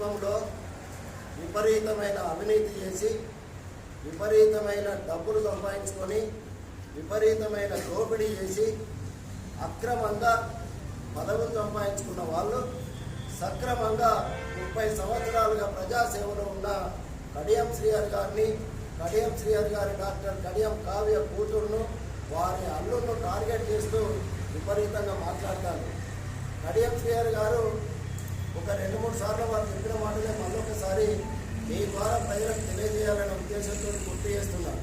కుటుంబంలో విపరీతమైన అవినీతి చేసి విపరీతమైన డబ్బులు సంపాదించుకొని విపరీతమైన దోపిడీ చేసి అక్రమంగా పదవులు సంపాదించుకున్న వాళ్ళు సక్రమంగా ముప్పై సంవత్సరాలుగా ప్రజాసేవలో ఉన్న కడియం శ్రీహర్ గారిని కడియం శ్రీహర్ గారి డాక్టర్ కడియం కావ్య కూతురును వారి అల్లును టార్గెట్ చేస్తూ విపరీతంగా మాట్లాడతారు. కడియం శ్రీహర్ గారు ఒక రెండు మూడు సార్లు వారు చెప్పిన మాటలే మళ్ళొకసారి మీ ద్వారా ప్రజలకు తెలియజేయాలనే ఉద్దేశంతో గుర్తు చేస్తున్నారు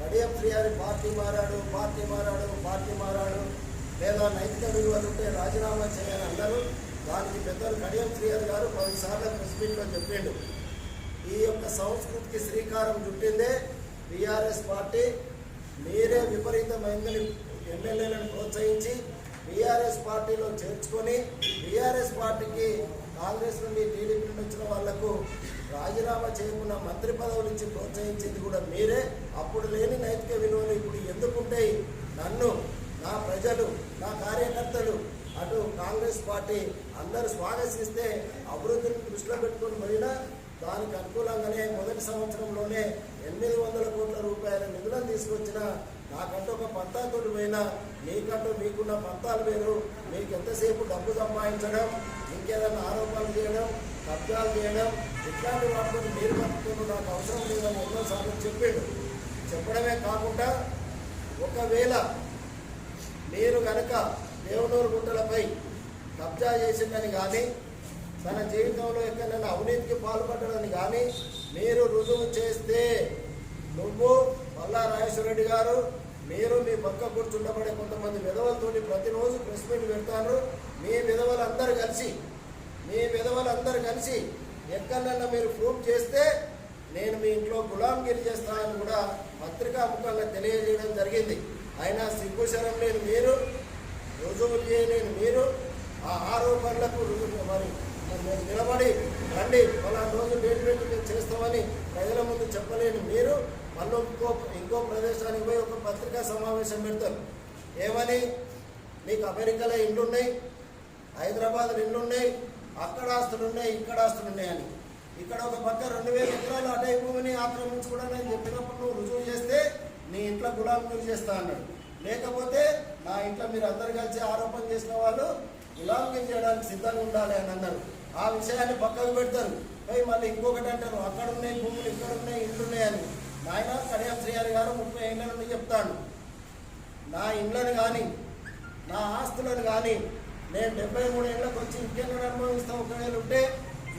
కడియం శ్రీహరి పార్టీ మారాడు పార్టీ మారాడు పార్టీ మారాడు. లేదా నైతిక విలువలు ఉంటే రాజీనామా చేయాలని అన్నారు దానికి పెద్దలు కడియం శ్రీహరి గారు పది ప్రెస్ మీట్లో చెప్పిండు. ఈ యొక్క సంస్కృతికి శ్రీకారం చుట్టిందే బీఆర్ఎస్ పార్టీ. మీరే విపరీతమైందని ఎమ్మెల్యేలను ప్రోత్సహించి బీఆర్ఎస్ పార్టీలో చేర్చుకొని బీఆర్ఎస్ పార్టీకి కాంగ్రెస్ నుండి టీడీపీ నుండి వచ్చిన వాళ్ళకు రాజీనామా చేయకుండా మంత్రి పదవులు ఇచ్చి ప్రోత్సహించింది కూడా మీరే. అప్పుడు లేని నైతిక విలువలు ఇప్పుడు ఎందుకుంటాయి నన్ను నా ప్రజలు నా కార్యకర్తలు అటు కాంగ్రెస్ పార్టీ అందరూ స్వాగతిస్తే అభివృద్ధిని దృష్టిలో పెట్టుకుని పోయినా దానికి అనుకూలంగానే మొదటి సంవత్సరంలోనే ఎనిమిది వందల కోట్ల రూపాయల నిధులను తీసుకొచ్చిన నాకంటూ ఒక పంతాతోటి పోయినా మీకంటూ మీకున్న పంతాలు వేరు. మీకు ఎంతసేపు డబ్బు సంపాదించడం? ఇంకేదైనా ఆరోపణలు చేయడం కబ్జాలు చేయడం ఇట్లాంటి వాటితో మీరు పట్టుకుని నాకు అవసరం లేదని ఎన్నోసార్లు చెప్పాడు చెప్పడమే కాకుండా ఒకవేళ మీరు కనుక దేవునూరు గుట్టలపై కబ్జా చేసిందని కానీ తన జీవితంలో ఎక్కడైనా అవినీతికి పాల్పడ్డదని కానీ మీరు రుజువు చేస్తే నువ్వు మల్లా రాజేశ్వరరెడ్డి గారు మీరు మీ పక్క కూర్చుండబడే కొంతమంది విధవలతోటి ప్రతిరోజు ప్రెస్ మీట్ పెడతాను మీ విధవలందరూ కలిసి మీ విధవలందరూ కలిసి ఎక్కడన్నా మీరు ప్రూఫ్ చేస్తే నేను మీ ఇంట్లో గులాంగిరి చేస్తానని కూడా పత్రికా ముఖంగా తెలియజేయడం జరిగింది. అయినా సిగ్గుశరం లేని మీరు రుజువులు చేయలేని మీరు ఆ ఆరోపణలకు రుజువు మరి నిలబడి రండి పలానా రోజు డేట్ పెట్టి మేము చేస్తామని ప్రజల ముందు చెప్పలేని మీరు మళ్ళీ ఇంకో ఇంకో ప్రదేశానికి పోయి ఒక పత్రికా సమావేశం పెడతారు. ఏమని? మీకు అమెరికాలో ఇండ్లున్నాయి హైదరాబాద్ హైదరాబాద్లో ఉన్నాయి అక్కడ ఆస్తులు ఉన్నాయి ఇక్కడ ఆస్తులు ఉన్నాయి అని. ఇక్కడ ఒక పక్క రెండు వేల ఎకరాలు అటై భూమిని ఆక్రమించుకోవడం అని చెప్పినప్పుడు నువ్వు రుజువు చేస్తే నీ ఇంట్లో గులాంగిరి చేస్తా అన్నాడు. లేకపోతే నా ఇంట్లో మీరు అందరు కలిసి ఆరోపణ చేసిన వాళ్ళు గులాంగిరి చేయడానికి సిద్ధంగా ఉండాలి అని అన్నారు. ఆ విషయాన్ని పక్కకు పెడతారు. పోయి మళ్ళీ ఇంకొకటి అంటారు అక్కడ ఉన్నాయి భూములు ఇక్కడ ఉన్నాయి ఇండ్లు ఉన్నాయని నాయన కడియం శ్రీహరి గారు ముప్పై ఏళ్ళ నుండి చెప్తాను నా ఇండ్లను కానీ నా ఆస్తులను కానీ నేను డెబ్బై మూడు ఏళ్ళకి వచ్చి ఇంకెక్కడ అనుభవిస్తా ఒకవేళ ఉంటే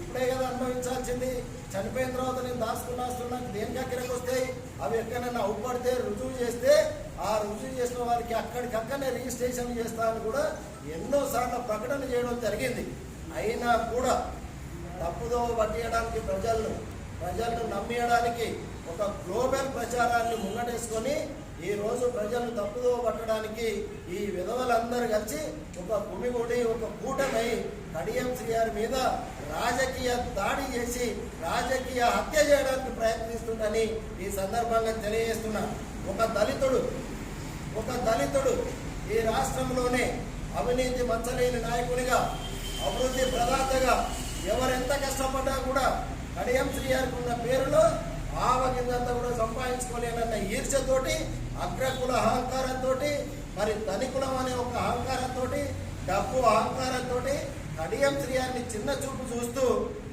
ఇప్పుడే కదా అనుభవించాల్సింది. చనిపోయిన తర్వాత నేను దాచుకున్న ఆస్తులు నాకు దేనికి అక్కడికి వస్తాయి? అవి ఎక్కడైనా అవుపడితే రుజువు చేస్తే ఆ రుజువు చేసిన వారికి అక్కడికక్కడనే రిజిస్ట్రేషన్ చేస్తామని కూడా ఎన్నోసార్లు ప్రకటన చేయడం జరిగింది. అయినా కూడా తప్పుదో పట్టియడానికి ప్రజలను ప్రజలను నమ్మియడానికి ఒక గ్లోబల్ ప్రచారాన్ని ముంగటేసుకొని ఈ రోజు ప్రజలను తప్పుదో పట్టడానికి ఈ విధవలందరూ కలిసి ఒక గుమిగూడి ఒక కూటమై కడియం శ్రీగారి మీద రాజకీయ దాడి చేసి రాజకీయ హత్య చేయడానికి ప్రయత్నిస్తుందని ఈ సందర్భంగా తెలియజేస్తున్నా. ఒక దళితుడు ఒక దళితుడు ఈ రాష్ట్రంలోనే అవినీతి మచ్చలేని నాయకునిగా అభివృద్ధి ప్రదాతగా ఎవరెంత కష్టపడ్డా కూడా కడియం శ్రీగారికి ఉన్న పేరులో ఆవగిందంతా కూడా సంపాదించుకోలేనన్న ఈర్ష్యతోటి అగ్రకుల అహంకారంతో మరి ధనికులం అనే ఒక అహంకారంతో డబ్బు అహంకారంతో కడియం శ్రీయాన్ని చిన్న చూపు చూస్తూ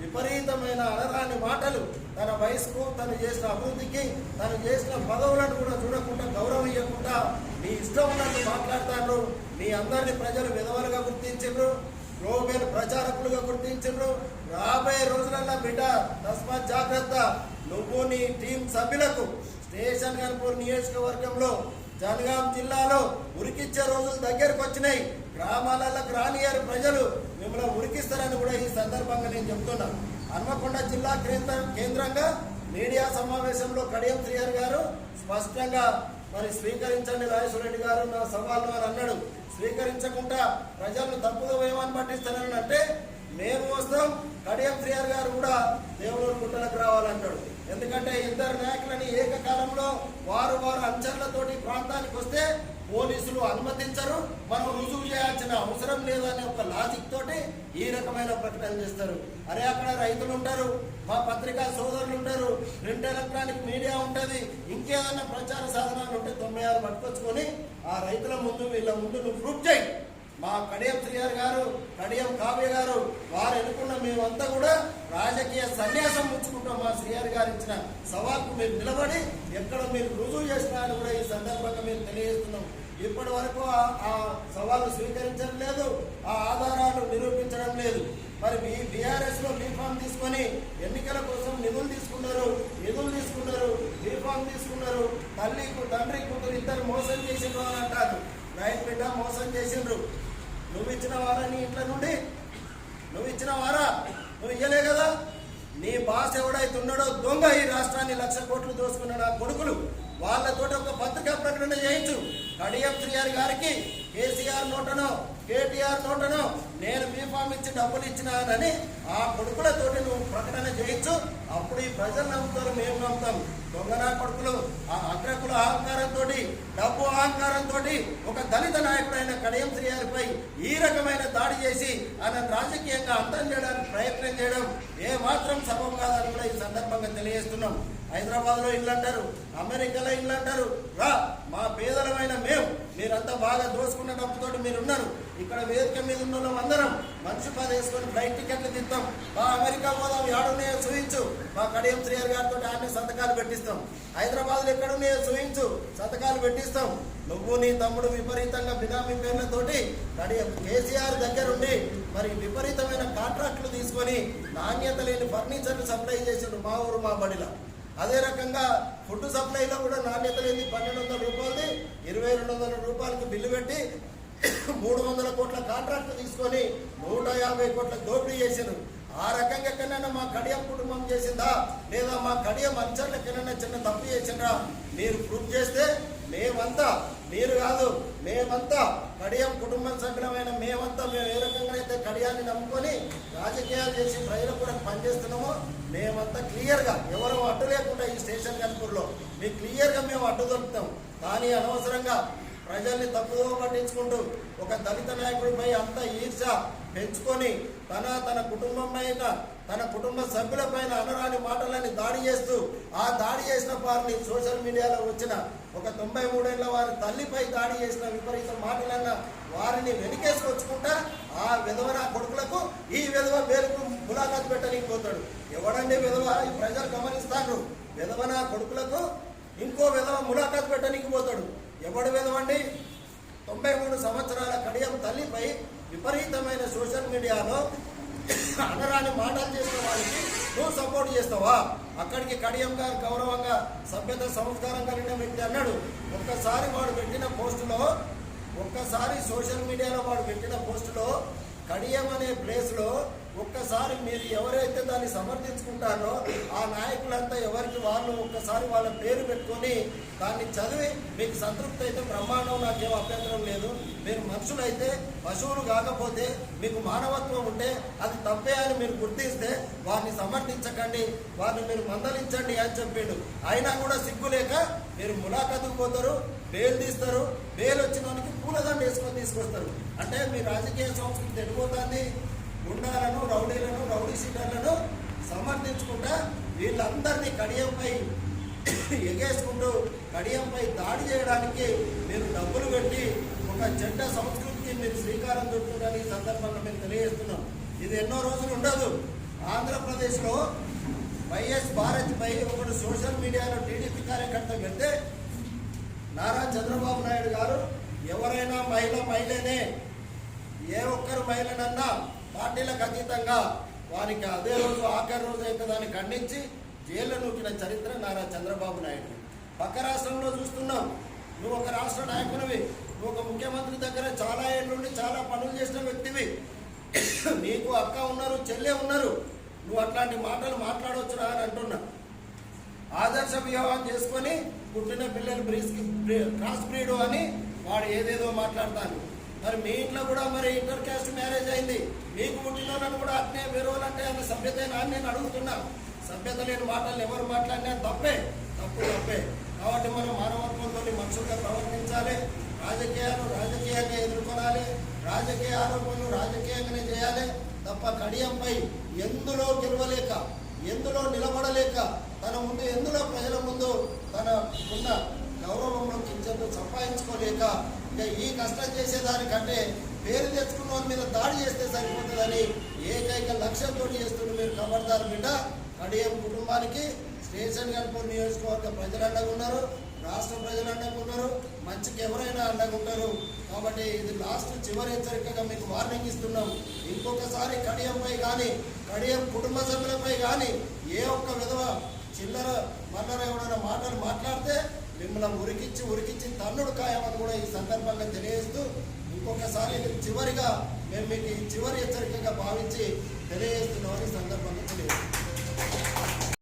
విపరీతమైన అలరాని మాటలు తన వయసుకు తను చేసిన అభివృద్ధికి తను చేసిన పదవులను కూడా చూడకుండా గౌరవం ఇవ్వకుండా మీ ఇష్టం ఉన్నట్టు మాట్లాడతారు మీ అందరిని ప్రజలు విధవలుగా గుర్తించారు గ్లోబల్ ప్రచారకులుగా గుర్తించారు రాబోయే రోజులల్లో బిడ్డ తస్మాత్ జాగ్రత్త. నువ్వు నీ టీం సభ్యులకు స్టేషన్ కనుపూర్ నియోజకవర్గంలో జనగాం జిల్లాలో ఉరికిచ్చే రోజులు దగ్గరకు వచ్చినాయి. గ్రామాలకు రానియారు ప్రజలు. మిమ్మల్ని ఉరికిస్తారని కూడా ఈ సందర్భంగా నేను చెప్తున్నా. హన్మకొండ జిల్లా కేంద్ర కేంద్రంగా మీడియా సమావేశంలో కడియం శ్రీహర్ గారు స్పష్టంగా మరి స్వీకరించండి రాజేశ్వరరెడ్డి గారు నా సవాళ్ళు అని అన్నాడు. స్వీకరించకుండా ప్రజలను తప్పుగా ఏమని పట్టిస్తానని అంటే మేము వస్తాం. కడియం శ్రీఆర్ గారు కూడా దేవులూరు గుట్టలకు రావాలంటాడు. ఎందుకంటే ఇద్దరు నాయకులని ఏకకాలంలో వారు వారు అంచర్లతోటి ప్రాంతానికి వస్తే పోలీసులు అనుమతించరు. మనం రుజువు చేయాల్సిన అవసరం లేదనే ఒక లాజిక్ తోటి ఈ రకమైన ప్రకటన చేస్తారు. అరే అక్కడ రైతులు ఉంటారు మా పత్రికా సోదరులు ఉంటారు ప్రింట్ ఎలక్ట్రానిక్ మీడియా ఉంటుంది ఇంకేదైనా ప్రచార సాధనాలు ఉంటే తొంభై ఆరు పట్టుకొచ్చుకొని ఆ రైతుల ముందు వీళ్ళ ముందు నువ్వు ప్రూఫ్ చేయి. మా కడియం శ్రీహర్ గారు కడియం కావ్య గారు వారు ఎన్నుకున్న మేమంతా కూడా రాజకీయ సన్యాసం ఉంచుకుంటాం మా శ్రీహర్ గారు ఇచ్చిన సవాల్కు మీరు నిలబడి ఎక్కడ మీరు రుజువు చేసినా కూడా ఈ సందర్భంగా మేము తెలియజేస్తున్నాం. ఇప్పటి వరకు ఆ- ఆ సవాలు స్వీకరించడం లేదు ఆ ఆధారాలు నిరూపించడం లేదు. మరి మీ బీఆర్ఎస్లో బీఫామ్ తీసుకొని ఎన్నికల కోసం నిధులు తీసుకున్నారు నిధులు తీసుకున్నారు బీఫామ్ తీసుకున్నారు. తల్లి తండ్రి కూతురు ఇద్దరు మోసం చేసిండ్రు అని అంటారు. రైట్ బిడ్డ మోసం చేసిండ్రు. నువ్వు ఇచ్చిన వారా నీ ఇంట్లో నుండి? నువ్వు ఇచ్చిన వారా? నువ్వు ఇయ్యలే కదా? నీ బాస్ ఎవడైతే ఉన్నాడో దొంగ ఈ రాష్ట్రాన్ని లక్ష కోట్లు దోసుకున్నాడు ఆ కొడుకులు. వాళ్ళతోటి ఒక పత్రికా ప్రకటన చేయించు. కడియం శ్రీఆర్ గారికి కేసీఆర్ నోటనో కేటీఆర్ నోటనో నేను బీఫామ్ ఇచ్చి డబ్బులు ఇచ్చినానని ఆ కొడుకులతోటి నువ్వు ప్రకటన చేయించు. అప్పుడు ఈ ప్రజలు నమ్ముతారు మేము నమ్ముతాం దొంగనా కొడుకులు ఆ అగ్రకుల అహంకారంతో డబ్బు అహంకారంతో ఒక దళిత నాయకుడైన కడియం శ్రీయారిపై ఈ రకమైన దాడి చేసి ఆయన రాజకీయంగా అంతం చేయడానికి ప్రయత్నం చేయడం ఏ మాత్రం సబబు కాదని కూడా ఈ సందర్భంగా తెలియజేస్తున్నాం. హైదరాబాద్లో ఇల్లు అంటారు అమెరికాలో ఇల్లు అంటారు రా మా పేదలమైన మేము మీరంతా బాగా దోసుకున్న డబ్బుతో మీరు ఉన్నారు ఇక్కడ వేదిక మీద ఉన్న అందరం మనిషి పది వేసుకొని ఫ్లైట్ టికెట్లు తింటాం. మా అమెరికా పోదాం ఏడున్నాయో చూయించు. మా కడియం శ్రీయర్ గారితో ఆయన సంతకాలు పెట్టిస్తాం. హైదరాబాద్లో ఎక్కడున్నాయో చూయించు. సంతకాలు పెట్టిస్తాం. నువ్వు నీ తమ్ముడు విపరీతంగా బినామీ పేర్లతోటి కడియం కేసీఆర్ దగ్గరుండి మరి విపరీతమైన కాంట్రాక్టులు తీసుకొని నాణ్యత లేని ఫర్నిచర్లు సప్లై చేసిండు మా ఊరు మా బడిలో. అదే రకంగా ఫుడ్ సప్లైలో కూడా నాణ్యత లేని పన్నెండు వందల రూపాయలది ఇరవై రెండు వందల రూపాయలకు బిల్లు పెట్టి మూడు వందల కోట్ల కాంట్రాక్ట్ తీసుకొని నూట యాభై కోట్ల దోపిడీ చేశారు. ఆ రకంగా ఎక్కడైనా మా కడియం కుటుంబం చేసిందా? లేదా మా కడియం అంచర్లు ఎక్కడైనా చిన్న తప్పు చేసిండ్రా మీరు ప్రూఫ్ చేస్తే మేమంతా మీరు కాదు మేమంతా కడియం కుటుంబం సభ్యులమైన మేమంతా మేము ఏ రకంగా అయితే కడియాన్ని నమ్ముకొని రాజకీయాలు చేసి ప్రజల కొరకు పనిచేస్తున్నామో మేమంతా క్లియర్గా ఎవరో అడ్డు లేకుండా ఈ స్టేషన్ కనుపూర్లో మీకు క్లియర్గా మేము అడ్డు దొరుకుతాం. కానీ అనవసరంగా ప్రజల్ని తప్పుదో పట్టించుకుంటూ ఒక దళిత నాయకుడిపై అంత ఈర్ష పెంచుకొని తన తన కుటుంబం పైన తన కుటుంబ సభ్యుల పైన అనరాని మాటలని దాడి చేస్తూ ఆ దాడి చేసిన వారిని సోషల్ మీడియాలో వచ్చిన ఒక తొంభై మూడేళ్ళ వారి తల్లిపై దాడి చేసిన విపరీత మాటలన్న వారిని వెనుకేసుకొచ్చుకుంటా ఆ విధవ కొడుకులకు ఈ విధవ పేరుకు ములాఖాత్ పెట్టడానికి పోతాడు ఎవడండి విధవ? ఈ ప్రజలు గమనిస్తారు విధవ నా కొడుకులకు ఇంకో విధవ ములాఖాత్ పెట్టడానికి పోతాడు ఎవడు విధవండి తొంభై మూడు సంవత్సరాల కడియం తల్లిపై విపరీతమైన సోషల్ మీడియాలో అనరాని మాటలు చేసిన వారికి నువ్వు సపోర్ట్ చేస్తావా? అక్కడికి కడియం గారు గౌరవంగా సభ్యత సంస్కారం కలిగిన వ్యక్తి అన్నాడు. ఒక్కసారి వాడు పెట్టిన పోస్టులో ఒక్కసారి సోషల్ మీడియాలో వాడు పెట్టిన పోస్టులో కడియం అనే ప్లేస్లో ఒక్కసారి మీరు ఎవరైతే దాన్ని సమర్థించుకుంటారో ఆ నాయకులంతా ఎవరికి వాళ్ళు ఒక్కసారి వాళ్ళ పేరు పెట్టుకొని దాన్ని చదివి మీకు సంతృప్తి అయితే బ్రహ్మాండం నాకేం అభ్యంతరం లేదు. మీరు మనుషులైతే పశువులు కాకపోతే మీకు మానవత్వం ఉంటే అది తప్పే అని మీరు గుర్తిస్తే వారిని సమర్థించకండి వారిని మీరు మందలించండి అని చెప్పిండు. అయినా కూడా సిగ్గు లేక మీరు ములాఖతుకు పోతారు బేల్ తీస్తారు బేల్ వచ్చిన వానికి పూలదండ వేసుకొని తీసుకొస్తారు. అంటే మీ రాజకీయ సంస్కృతి ఎడిపోతుంది గుండాలను రౌడీలను రౌడీ సీటర్లను సమర్థించుకుంటా వీళ్ళందరినీ కడియంపై ఎగేసుకుంటూ కడియంపై దాడి చేయడానికి మీరు డబ్బులు పెట్టి ఒక చెడ్డ సంస్కృతికి మీరు శ్రీకారం చుట్టారని ఈ సందర్భంగా మేము తెలియజేస్తున్నాం. ఇది ఎన్నో రోజులు ఉండదు. ఆంధ్రప్రదేశ్లో వైఎస్ భారత్ పై ఒకడు సోషల్ మీడియాలో టీడీపీ కార్యకర్త పెడితే నారా చంద్రబాబు నాయుడు గారు ఎవరైనా మహిళ మహిళనే ఏ ఒక్కరు మహిళనన్నా పార్టీలకు అతీతంగా వారికి అదే రోజు ఆఖరి రోజు అయితే దాన్ని ఖండించి జైల్లో నూకిన చరిత్ర నారా చంద్రబాబు నాయుడు. పక్క రాష్ట్రంలో చూస్తున్నాం. నువ్వు ఒక రాష్ట్ర నాయకునివి. నువ్వు ఒక ముఖ్యమంత్రి దగ్గర చాలా ఏళ్ళుండి చాలా పనులు చేసిన వ్యక్తివి. నీకు అక్క ఉన్నారు చెల్లె ఉన్నారు. నువ్వు అట్లాంటి మాటలు మాట్లాడవచ్చురా అని అంటున్నా. ఆదర్శ వివాహం చేసుకొని పుట్టిన పిల్లలు బ్రీస్ క్రాస్ బ్రీడు అని వాడు ఏదేదో మాట్లాడతాను. మరి మీ ఇంట్లో కూడా మరి ఇంటర్ క్యాస్ట్ మ్యారేజ్ అయింది. మీకు పుట్టిన కూడా అట్నే వేరే వాళ్ళంటే అది సభ్యత అని నేను అడుగుతున్నాను సభ్యత లేని మాటలు ఎవరు మాట్లాడినా తప్పే తప్పు తప్పే. కాబట్టి మనం మానవత్వంతో మనుషులుగా ప్రవర్తించాలి. రాజకీయాలు రాజకీయంగా ఎదుర్కొనాలి. రాజకీయ ఆరోపణలు రాజకీయంగానే చేయాలి. తప్ప కడియంపై ఎందులో గెలవలేక ఎందులో నిలబడలేక తన ముందు ఎందులో ప్రజల ముందు తన ఉన్న గౌరవంలో కించెంతో ఈ కష్టం చేసేదానికంటే పేరు తెచ్చుకున్న వాళ్ళ మీద దాడి చేస్తే సరిపోతుందని ఏకైక లక్ష్యంతో చేస్తున్న మీరు ఖబర్దారు బిడ్డ కడియం కుటుంబానికి స్టేషన్ గన్పూర్ నియోజకవర్గ ప్రజలు అండగా ఉన్నారు రాష్ట్ర ప్రజలు అండగా ఉన్నారు మంచికి ఎవరైనా అండగా ఉంటారు. కాబట్టి ఇది లాస్ట్ చివరి హెచ్చరికగా మీకు వార్నింగ్ ఇస్తున్నాం. ఇంకొకసారి కడియంపై కానీ కడియం కుటుంబ సభ్యులపై కానీ ఏ ఒక్క విధవ చిల్లర మల్లర ఎవరైనా మాటలు మాట్లాడితే మిమ్మల్ని ఉరికించి ఉరికించి తన్నుడు ఖాయమని కూడా ఈ సందర్భంగా తెలియజేస్తూ ఇంకొకసారి చివరిగా మేము మీకు ఈ చివరి హెచ్చరికగా భావించి తెలియజేస్తున్నామని ఈ సందర్భంగా తెలియజేస్తున్నాం.